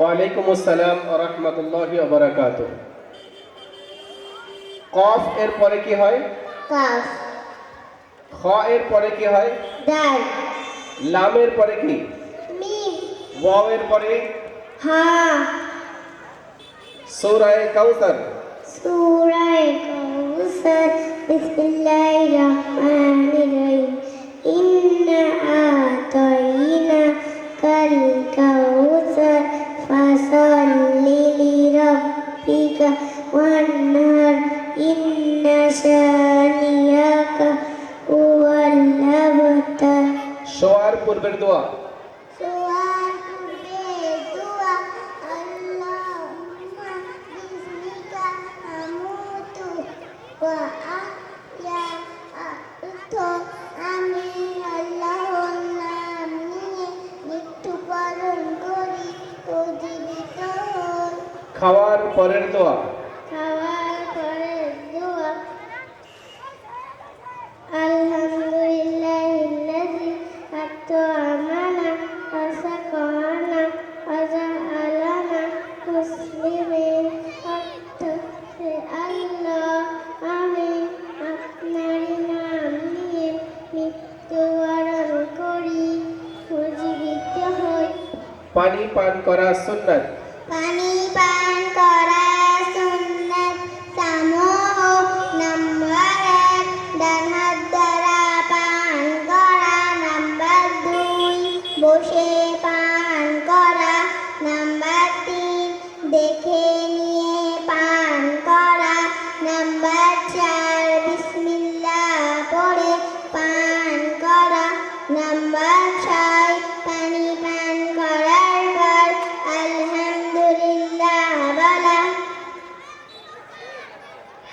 ওয়ালাইকুম আসসালাম রহমতুল্লাহি ওবরাকাত। কফ এর পরে কি হয়? কাফ। খ এর পরে কি হয়? দাল লাম পরে কি? মিম। ওয়াও পরে? হ্যাঁ। হা সূরা কাউসার সূরা কাউসার بسم الله الرحمن الرحيم إنا أعطيناك الكوثر فصل لربك وانهر إن شانئك هو الأبتر শোয়ার পূর্বের দোয়া খাওয়ার পরের দোয়া। খাওয়ার পরে দোয়া। আলহামদুলিল্লাহিল্লাযী আত'আমানা ওয়া সাকানা ওয়া জাআলানা মুসলিমিন অর্থে আল্লাহ আমি আপনার নাম নিয়ে মৃত্যুবরণ করি ও জীবিত হই। পানি পান করা সুন্নাত। পানি পান করা সুন্নাত নাম্বার এক। দ্বারা পান করা নাম্বার দুই। বসে পান করা নাম্বার তিন। দেখে নিয়ে পান করা নাম্বার চার। বিসমিল্লাহ পড়ে পান করা নাম্বার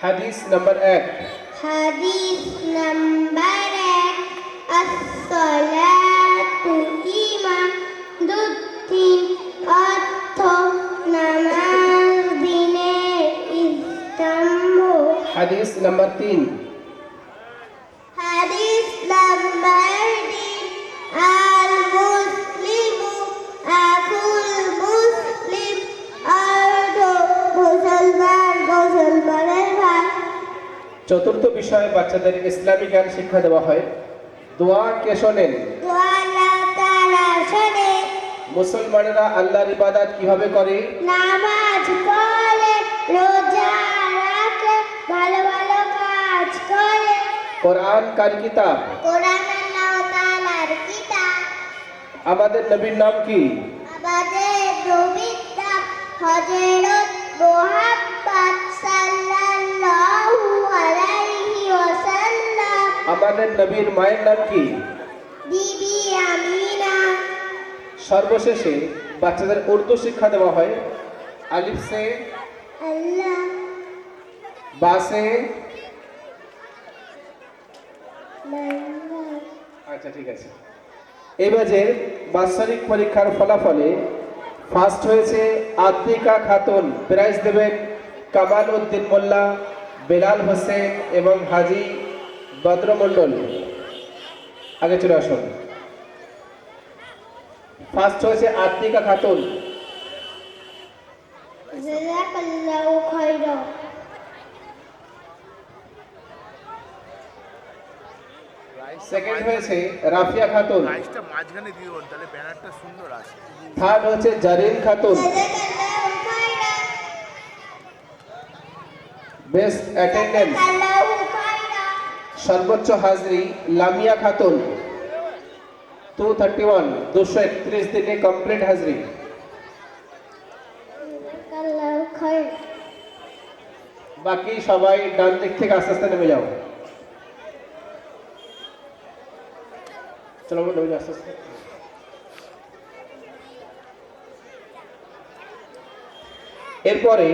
হাদিস নাম্বার এক। হাদিস নাম্বার এক আসসালাতু ইমাদুদ্দিন অর্থ নামাজ দিনের স্তম্ভ হাদিস নাম্বার তিন। চতুর্থ বিষয়ে বাচ্চাদের ইসলামী জ্ঞান শিক্ষা দেওয়া হয়। দোয়া কে শোনেন? মুসলমানেরা আল্লাহর ইবাদত কীভাবে করে? নামাজ পড়ে রোজা রাখে ভালো ভালো কাজ করে। কোরআন কার কিতাব? কোরআন আল্লাহ তাআলার কিতাব। আমাদের নবীর নাম কি? আমাদের নবীর নাম হযরত মুহাম্মদ আমাদের নবীর মায়ের নাম কি? সর্বশেষে বাচ্চাদের উর্দু শিক্ষা দেওয়া হয়। আলিফ সে আল্লাহ। বা সে। আচ্ছা ঠিক আছে। এবারে বাৎসরিক পরীক্ষার ফলাফলে ফার্স্ট হয়েছে আত্মিকা খাতুন। প্রাইজ দেবেন কামাল উদ্দিন মোল্লা বেলাল হোসেন এবং হাজি বদ্র মণ্ডল আগে চলে আসুন। ফার্স্ট হয়েছে আত্মিকা খাতুন। সেকেন্ড হয়েছে রাফিয়া খাতুন। মাঝখানে দিয়ে দেবেন তাহলে ব্যানারটা সুন্দর আসে থার্ড হচ্ছে জারিন খাতুন। বেস্ট অ্যাটেন্ডেন্স সর্বোচ্চ Hajri Lamia Khatun two thirty one দুশো একত্রিশ দিনে কমপ্লিট হাজরি। বাকি সবাই ডান দিক থেকে আস্তে আস্তে নেমে যাও। চলো নেমে যাও আস্তে আস্তে। এরপরে